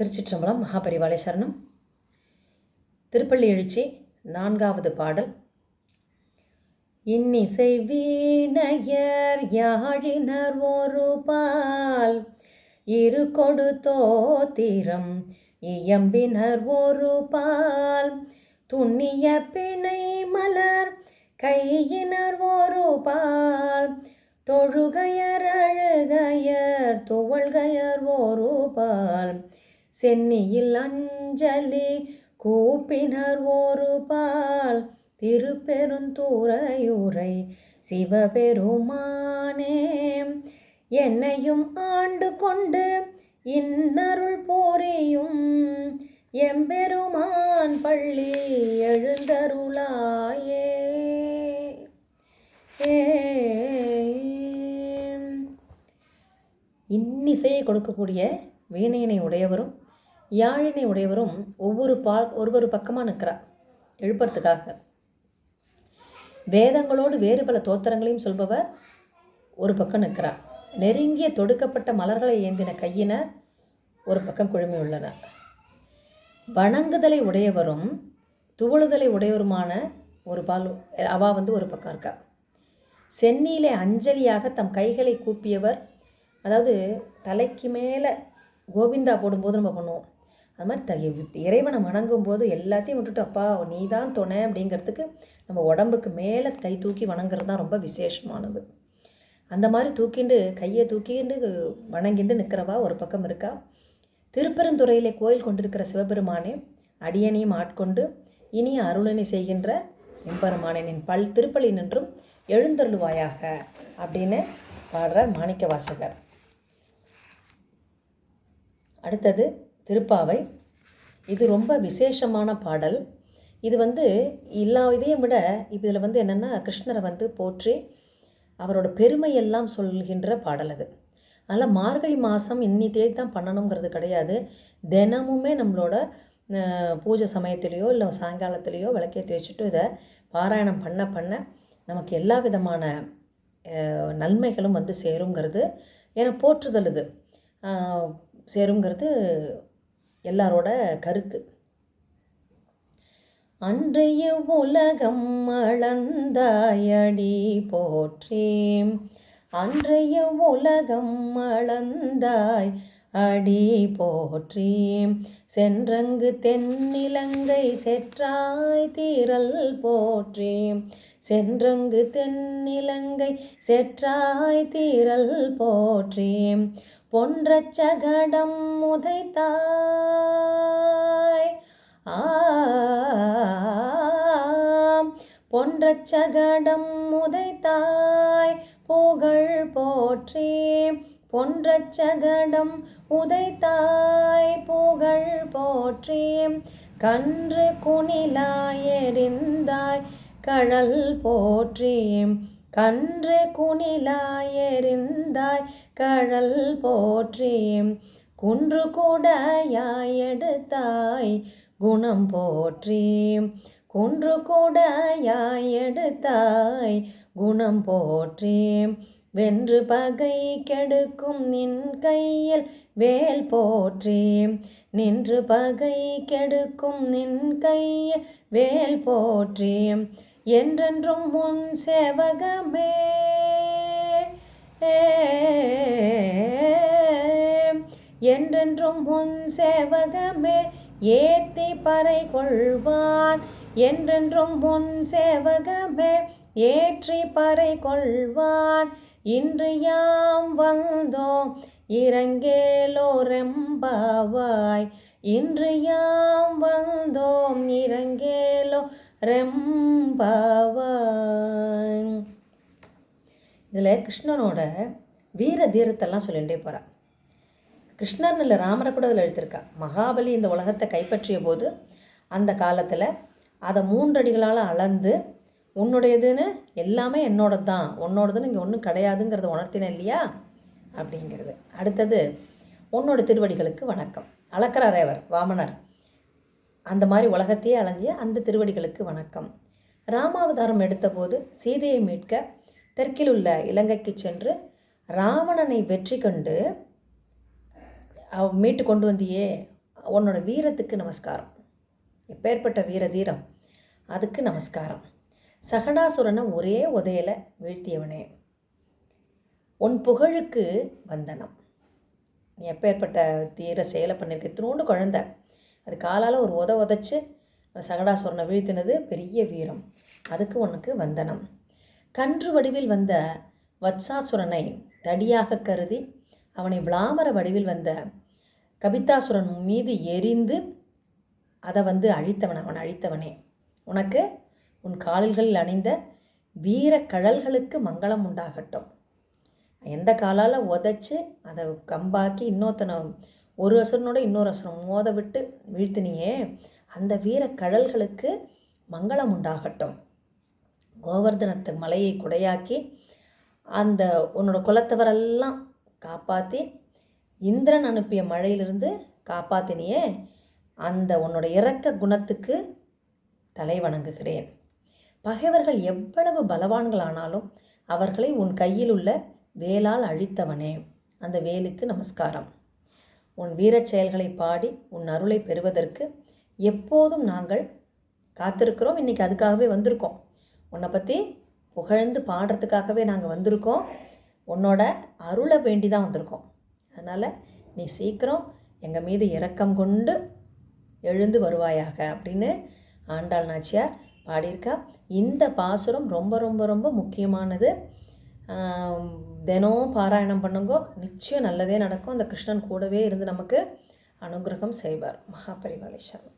திருச்சிற்றம்பலம் மகாபரிவாளை சரணம். திருப்பள்ளி எழுச்சி நான்காவது பாடல். இன்னிசை வீணையர் யாழினர் ஒரு பால் இரு கொடு தோத்திரம் இயம்பினர் ஒரு பால் துண்ணிய பிணை மலர் கையினர் ஒரு பால் தொழுகையர் அழுகையர் துவள்கையர் ஒரு பால் சென்னியில் அஞ்சலி கூப்பினர் ஒரு பால் திருப்பெருந்துறையுரை சிவபெருமானே. என்னையும் ஆண்டு கொண்டு இன்னருள் போரியும் எம்பெருமான் பள்ளி எழுந்தருளாயே. இன்னிசையை கொடுக்கக்கூடிய வீணையினை உடையவரும் யாழினை உடையவரும் ஒவ்வொரு பா ஒருவொரு பக்கமாக நிற்கிறார். எழுப்புறதுக்காக. வேதங்களோடு வேறு பல தோத்திரங்களையும் சொல்பவர் ஒரு பக்கம் நிற்கிறார். நெருங்கிய தொடுக்கப்பட்ட மலர்களை ஏந்தின கையினர் ஒரு பக்கம் குழுமி உள்ளனர். வணங்குதலை உடையவரும் துவழுதலை உடையவருமான ஒரு பால் அவா வந்து ஒரு பக்கம் இருக்கா. சென்னியிலே அஞ்சலியாக தம் கைகளை கூப்பியவர் அதாவது தலைக்கு மேலே கோவிந்தா போடும்போது நம்ம பண்ணுவோம். அது மாதிரி த இறைவனை வணங்கும் போது எல்லாத்தையும் விட்டுட்டு அப்பா நீ தான் துணை அப்படிங்கிறதுக்கு நம்ம உடம்புக்கு மேலே கை தூக்கி வணங்குறது தான் ரொம்ப விசேஷமானது. அந்த மாதிரி தூக்கிண்டு கையை தூக்கிண்டு வணங்கிண்டு நிற்கிறவா ஒரு பக்கம் இருக்கா? திருப்பெருந்துறையிலே கோயில் கொண்டிருக்கிற சிவபெருமானே அடியனையும் ஆட்கொண்டு இனிய அருளனை செய்கின்ற எம்பெருமானின் பல் திருப்பலி நின்றும் எழுந்தருளுவாயாக அப்படின்னு பாடுறார் மாணிக்க வாசகர் அடுத்தது திருப்பாவை. இது ரொம்ப விசேஷமான பாடல். இது வந்து எல்லா இதையும் விட இப்போ இதில் வந்து என்னென்னா கிருஷ்ணரை வந்து போற்றி அவரோட பெருமையெல்லாம் சொல்கின்ற பாடல் அது. அதனால் மார்கழி மாதம் இன்னி தேதி தான் பண்ணணுங்கிறது கிடையாது. தினமுமே நம்மளோட பூஜை சமயத்திலேயோ இல்லை சாயங்காலத்திலேயோ விளக்கேற்றி வச்சுட்டு இதை பாராயணம் பண்ண பண்ண நமக்கு எல்லா விதமான நன்மைகளும் வந்து சேருங்கிறது ஏன்னா போற்றுதல் இது. சேருங்கிறது எல்லாரோட கருத்து. அன்றைய உலகம் அளந்தாயடி போற்றி அன்றைய உலகம் அளந்தாய் அடி போற்றேம். சென்றங்கு தென்னிலங்கை செற்றாய் தீரல் போற்றேம். சென்றங்கு தென்னிலங்கை செற்றாய் தீரல் பொன்ற சகடம் முதைத்தாய். பொன்ற சகடம் முதைத்தாய். புகழ் போற்றி பொன்ற சகடம் உதைத்தாய். புகழ் போற்றி கன்று குணிலாயெறிந்தாய் கடல் போற்றி கன்று குணிலாயெறிந்தாய் கழல் போற்றி. குன்று கூடையாய் எடுத்தாய் குணம் போற்றி. குன்று கூடையாய் எடுத்தாய் குணம் போற்றி. வென்று பகை கெடுக்கும் நின் கையில் வேல் போற்றி. நின்று பகை கெடுக்கும் நின் கையில் வேல் போற்றி. என்றென்றும் முன் சேவகமே. என்றென்றும் முன் சேவகமே ஏத்தி பறை கொள்வான். என்றென்றும் முன் சேவகமே ஏற்றி பறை கொள்வான். இன்று யாம் வந்தோம் இறங்கேலோரெம்பாவாய். இன்று யாம் வந்தோம் இறங்கேலோ ரெம்பாவாய் இதில் கிருஷ்ணனோட வீர தீரத்தெல்லாம் சொல்லிகிட்டே போகிறான் கிருஷ்ணர் இல்லை ராமரை கூட அதில் எழுத்திருக்கா மகாபலி இந்த உலகத்தை கைப்பற்றிய போது அந்த காலத்தில் அதை மூன்றடிகளால் அளந்து உன்னுடையதுன்னு எல்லாமே என்னோட தான் உன்னோடதுன்னு இங்கே ஒன்றும் கிடையாதுங்கிறத உணர்த்தினேன் இல்லையா? அப்படிங்கிறது. அடுத்தது உன்னோட திருவடிகளுக்கு வணக்கம். அளக்கரேவர் வாமனர். அந்த மாதிரி உலகத்தையே அலைஞ்சிய அந்த திருவடிகளுக்கு வணக்கம். ராமாவதாரம் எடுத்தபோது சீதையை மீட்க தெற்கில் உள்ள இலங்கைக்கு சென்று ராவணனை வெற்றி கண்டு அவ மீட்டு கொண்டு வந்தியே உன்னோட வீரத்துக்கு நமஸ்காரம். எப்பேற்பட்ட வீர தீரம் அதுக்கு நமஸ்காரம். சகடாசுரனை ஒரே உதையில வீழ்த்தியவனே. உன் புகழுக்கு வந்தனம். நீ எப்பேற்பட்ட தீர செயலை பண்ணியிருக்க இத்தினோண்டு குழந்தை. அது காலால் ஒரு உத உதச்சி சகடாசுரனை வீழ்த்தினது பெரிய வீரம். அதுக்கு உனக்கு வந்தனம். கன்று வடிவில் வந்த வத்சாசுரனை தடியாக கருதி அவனை விளாமர வடிவில் வந்த கபிதாசுரன் மீது எரிந்து அதை வந்து அழித்தவன் அவன் அழித்தவனே. உனக்கு உன் கால்களில் அணிந்த வீர கழல்களுக்கு மங்களம் உண்டாகட்டும். எந்த காலால் உதச்சி அதை கம்பாக்கி இன்னொருத்தனை ஒரு அசுரனோட இன்னொரு அசுரன் மோத விட்டு வீழ்த்தினியே. அந்த வீர கழல்களுக்கு மங்களம் உண்டாகட்டும். கோவர்தனத்து மலையை குடையாக்கி அந்த உன்னோட குலத்தவரெல்லாம் காப்பாற்றி இந்திரன் அனுப்பிய மழையிலிருந்து காப்பாத்தினியே. அந்த உன்னோட இரக்க குணத்துக்கு தலை வணங்குகிறேன். பகைவர்கள் எவ்வளவு பலவான்களானாலும் அவர்களை உன் கையில் உள்ள வேலால் அழித்தவனே. அந்த வேலுக்கு நமஸ்காரம். உன் வீரச் செயல்களை பாடி உன் அருளை பெறுவதற்கு எப்போதும் நாங்கள் காத்திருக்கிறோம். இன்றைக்கி அதுக்காகவே வந்திருக்கோம். உன்னை பற்றி புகழ்ந்து பாடுறதுக்காகவே நாங்கள் வந்திருக்கோம். உன்னோட அருளை வேண்டி தான் வந்திருக்கோம். அதனால் நீ சீக்கிரம் எங்கள் மீது இரக்கம் கொண்டு எழுந்து வருவாயாக அப்படின்னு ஆண்டாள் நாச்சியார் பாடியிருக்கா. இந்த பாசுரம் ரொம்ப ரொம்ப ரொம்ப முக்கியமானது. தினம் பாராயணம் பண்ணுங்கோ. நிச்சயம் நல்லதே நடக்கும். அந்த கிருஷ்ணன் கூடவே இருந்து நமக்கு அனுகிரகம் செய்வார். மகாபரிவாலேஸ்வரன்